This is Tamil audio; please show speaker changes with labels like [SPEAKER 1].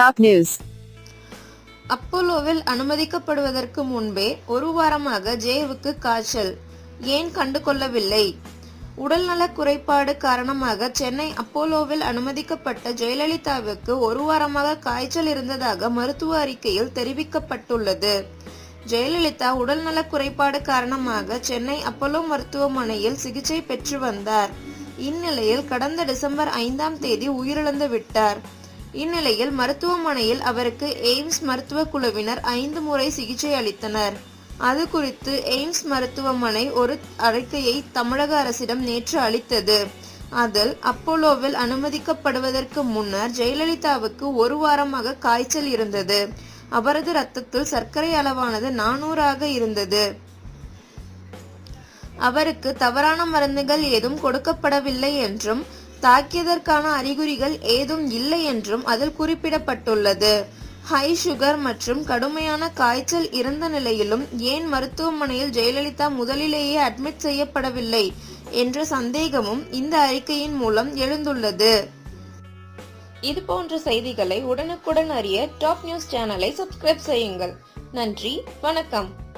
[SPEAKER 1] டாப் நியூஸ்
[SPEAKER 2] அப்போலோவில் அனுமதிக்கப்படுவதற்கு முன்பே ஒரு வாரமாக ஜேவுக்கு காய்ச்சல். ஏன் கண்டுகொள்ளவில்லை? உடல்நலக் குறைபாடு காரணமாக சென்னை அப்போலோவில் அனுமதிக்கப்பட்ட ஜெயலலிதாவுக்கு ஒரு வாரமாக காய்ச்சல் இருந்ததாக மருத்துவ அறிக்கையில் தெரிவிக்கப்பட்டுள்ளது. ஜெயலலிதா உடல்நலக் குறைபாடு காரணமாக சென்னை அப்போலோ மருத்துவமனையில் சிகிச்சை பெற்று வந்தார். இந்நிலையில் கடந்த டிசம்பர் ஐந்தாம் தேதி உயிரிழந்து விட்டார். இந்நிலையில் மருத்துவமனையில் அவருக்கு எய்ம்ஸ் மருத்துவ குழுவினர் ஐந்து முறை சிகிச்சை அளித்தனர். அது குறித்து எய்ம்ஸ் மருத்துவமனை ஒரு அறிக்கையை தமிழக அரசிடம் நேற்று அளித்தது. அதில் அப்போலோவில் அனுமதிக்கப்படுவதற்கு முன்னர் ஜெயலலிதாவுக்கு ஒரு வாரமாக காய்ச்சல் இருந்தது. அவரது ரத்தத்தில் சர்க்கரை அளவானது நானூறாக இருந்தது. அவருக்கு தவறான மருந்துகள் ஏதும் கொடுக்கப்படவில்லை என்றும் தாக்கியதற்கான அறிகுறிகள் ஏதும் இல்லை என்றும் அதில் குறிப்பிடப்பட்டுள்ளது. ஹை சுகர் மற்றும் கடுமையான காய்ச்சல் இருந்த நிலையிலும் ஏன் மருத்துவமனையில் ஜெயலலிதா முதலிலேயே அட்மிட் செய்யப்படவில்லை என்ற சந்தேகமும் இந்த அறிக்கையின் மூலம் எழுந்துள்ளது. இது போன்ற செய்திகளை உடனுக்குடன் அறிய டாப் நியூஸ் சேனலை சப்ஸ்கிரைப் செய்யுங்கள். நன்றி வணக்கம்.